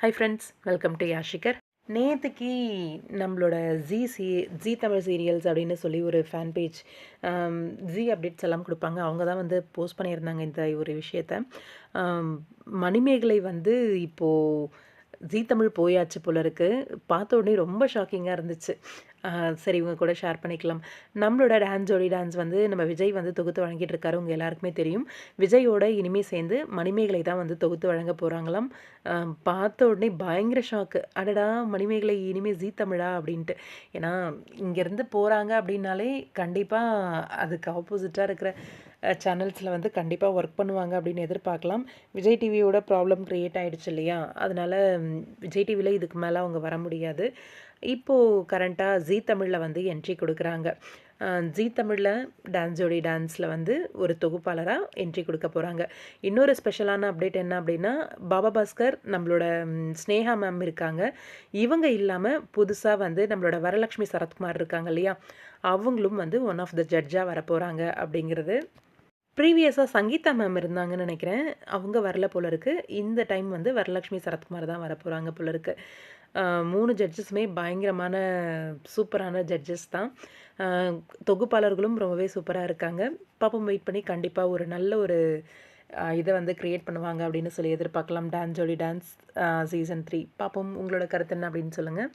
High friends welcome to யாஷிகர் நேற்றுக்கு நம்மளோட G C G Tamil serials அப்படின்னு சொல்லி ஒரு ஃபேன் பேஜ் ஜி அப்டேட்ஸ் எல்லாம் கொடுப்பாங்க. அவங்க தான் வந்து போஸ்ட் பண்ணியிருந்தாங்க இந்த ஒரு விஷயத்த. Um, மணிமேகலை வந்து இப்போது ஜீ தமிழ் போயாச்சு போல இருக்குது பார்த்த உடனே ரொம்ப ஷாக்கிங்காக இருந்துச்சு. சரி இவங்க கூட ஷேர் பண்ணிக்கலாம். நம்மளோட டான்ஸ் ஜோடி டான்ஸ் வந்து நம்ம விஜய் வந்து தொகுத்து வழங்கிட்டு இருக்காரு உங்கள் எல்லாருக்குமே தெரியும். விஜயோட இனிமே சேர்ந்து மணிமேகலை தான் வந்து தொகுத்து வழங்க போகிறாங்களாம் பார்த்த உடனே பயங்கர ஷாக்கு அடடா மணிமேகலை இனிமே ஜீ தமிழா அப்படின்ட்டு. ஏன்னா இங்கேருந்து போகிறாங்க அப்படின்னாலே கண்டிப்பாக அதுக்கு ஆப்போசிட்டாக இருக்கிற சேனல்ஸில் வந்து கண்டிப்பாக ஒர்க் பண்ணுவாங்க அப்படின்னு எதிர்பார்க்கலாம். விஜய் டிவியோட ப்ராப்ளம் க்ரியேட் ஆகிடுச்சு இல்லையா? அதனால விஜய் டிவியில் இதுக்கு மேலே அவங்க வர முடியாது. இப்போது கரண்ட்டாக ஜீ தமிழில் வந்து என்ட்ரி கொடுக்குறாங்க. ஜீ தமிழில் டான்ஸ் ஜோடி டான்ஸில் வந்து ஒரு தொகுப்பாளராக என்ட்ரி கொடுக்க போகிறாங்க இன்னொரு ஸ்பெஷலான அப்டேட் என்ன அப்படின்னா பாபா பாஸ்கர் நம்மளோட ஸ்னேகா மேம் இருக்காங்க. இவங்க இல்லாமல் புதுசாக வந்து நம்மளோட வரலட்சுமி சரத்குமார் இருக்காங்க இல்லையா? அவங்களும் வந்து ஒன் ஆஃப் த ஜட்ஜாக வரப்போகிறாங்க அப்படிங்கிறது ப்ரீவியஸாக சங்கீதா மேம் இருந்தாங்கன்னு நினைக்கிறேன். அவங்க வரல போல இருக்குது இந்த டைம் வந்து வரலட்சுமி சரத்குமார் தான் வர போகிறாங்க போல இருக்கு. மூணு ஜட்ஜஸுமே பயங்கரமான சூப்பரான ஜட்ஜஸ் தான். தொகுப்பாளர்களும் ரொம்பவே சூப்பராக இருக்காங்க. பாப்பம் வெயிட் பண்ணி கண்டிப்பாக ஒரு நல்ல ஒரு இதை வந்து க்ரியேட் பண்ணுவாங்க அப்படின்னு சொல்லி எதிர்பார்க்கலாம். டான்ஸ் ஜோடி டான்ஸ் சீசன் த்ரீ. பாப்போம் உங்களோட கருத்து என்ன அப்படின்னு சொல்லுங்கள்